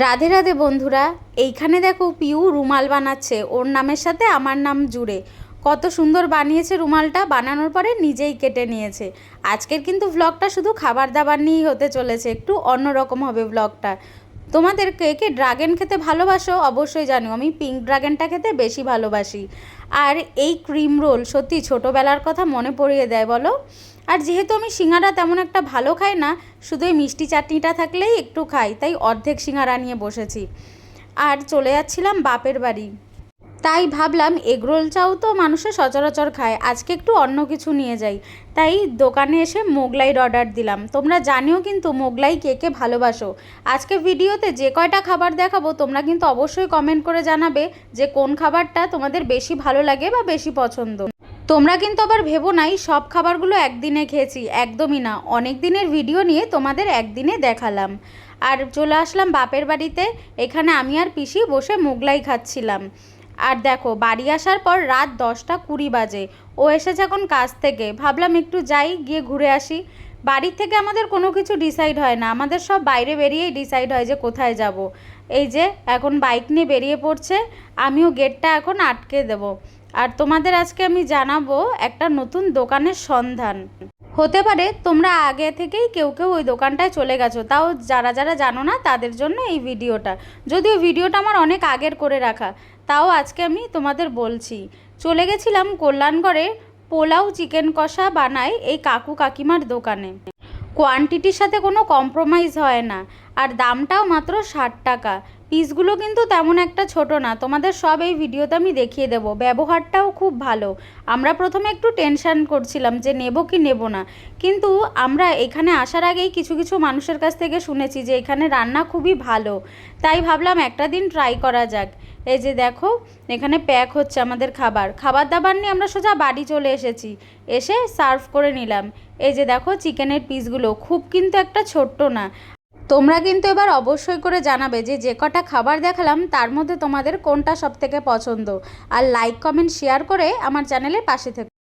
রাধে রাধে বন্ধুরা, এইখানে দেখো পিউ রুমাল বানাচ্ছে। ওর নামের সাথে আমার নাম জুড়ে। কত সুন্দর বানিয়েছে রুমালটা, বানানোর পরে নিজেই কেটে নিয়েছে। আজকের কিন্তু ব্লগটা শুধু খাবার দাবার নিয়েই হতে চলেছে, একটু অন্যরকম হবে ভ্লগটা তোমাদের কে কে ড্রাগন খেতে ভালোবাসো? অবশ্যই জানো আমি পিঙ্ক ড্রাগনটা খেতে বেশি ভালোবাসি। আর এই ক্রিম রোল সত্যি ছোটোবেলার কথা মনে পড়িয়ে দেয়, বলো? আর যেহেতু আমি সিঙ্গারা তেমন একটা ভালো খাই না, শুধু এই মিষ্টি চাটনিটা থাকলেই একটু খাই, তাই অর্ধেক সিঙ্গারা নিয়ে বসেছি। আর চলে যাচ্ছিলাম বাপের বাড়ি। তাই ভাবলাম, এগরোল চাও তো মানুষে সচরাচর খায়, আজকে একটু অন্য কিছু নিয়ে যাই। তাই দোকানে এসে মোগলাইয়ের অর্ডার দিলাম। তোমরা জানিও কিন্তু মোগলাই কে কে ভালোবাসো। আজকে ভিডিওতে যে কয়টা খাবার দেখাবো, তোমরা কিন্তু অবশ্যই কমেন্ট করে জানাবে যে কোন খাবারটা তোমাদের বেশি ভালো লাগে বা বেশি পছন্দ। তোমরা কিন্তু আবার ভেবো নাই, সব খাবারগুলো একদিনে খেয়েছি, একদমই না। অনেক দিনের ভিডিও নিয়ে তোমাদের একদিনে দেখালাম। আর চলে আসলাম বাপের বাড়িতে, এখানে আমি আর পিসি বসে মোগলাই খাচ্ছিলাম। আর দেখো, বাড়ি আসার পর রাত দশটা কুড়ি বাজে। ও এসেছে এখন কাজ থেকে, ভাবলাম একটু যাই, গিয়ে ঘুরে আসি। বাড়ির থেকে আমাদের কোনো কিছু ডিসাইড হয় না। আমাদের সব বাইরে বেরিয়েই ডিসাইড হয় যে কোথায় যাব। এই যে, এখন বাইক নিয়ে বেরিয়ে পড়ছে, আমিও গেটটা এখন আটকে দেবো। আর তোমাদের আজকে আমি জানাব একটা নতুন দোকানের সন্ধান। হতে পারে তোমরা আগে থেকেই কেউ কেউ ওই দোকানটায় চলে গেছো, তাও যারা যারা জানো না তাদের জন্য এই ভিডিওটা। যদিও ভিডিওটা আমার অনেক আগের করে রাখা, তাও আজকে আমি তোমাদের বলছি। চলে গেছিলাম কল্যাণগড়ে পোলাও চিকেন কষা বানায় এই কাকু কাকিমার দোকানে। কোয়ান্টিটির সাথে কোনো কম্প্রোমাইজ হয় না, আর দামটাও মাত্র ষাট টাকা। পিসগুলো কিন্তু তেমন একটা ছোট না। তোমাদের সব এই ভিডিওতে আমি দেখিয়ে দেবো। ব্যবহারটাও খুব ভালো। আমরা প্রথমে একটু টেনশন করছিলাম যে নেব কি নেব না। কিন্তু আমরা এখানে আসার আগেই কিছু কিছু মানুষের কাছ থেকে শুনেছি যে এখানে রান্না খুবই ভালো। তাই ভাবলাম একটা দিন ট্রাই করা যাক। এই যে দেখো, এখানে প্যাক হচ্ছে আমাদের খাবার। খাবার দাবার নিয়ে আমরা সোজা বাড়ি চলে এসেছি। এসে সার্ভ করে নিলাম। এই যে দেখো চিকেনের পিসগুলো খুব কিন্তু একটা ছোট্ট না। তোমরা কিন্তু এবার অবশ্যই করে জানাবে যে যে কটা খাবার দেখালাম, তার মধ্যে তোমাদের কোনটা সবথেকে পছন্দ। আর লাইক কমেন্ট শেয়ার করে আমার চ্যানেলের পাশে থেকো।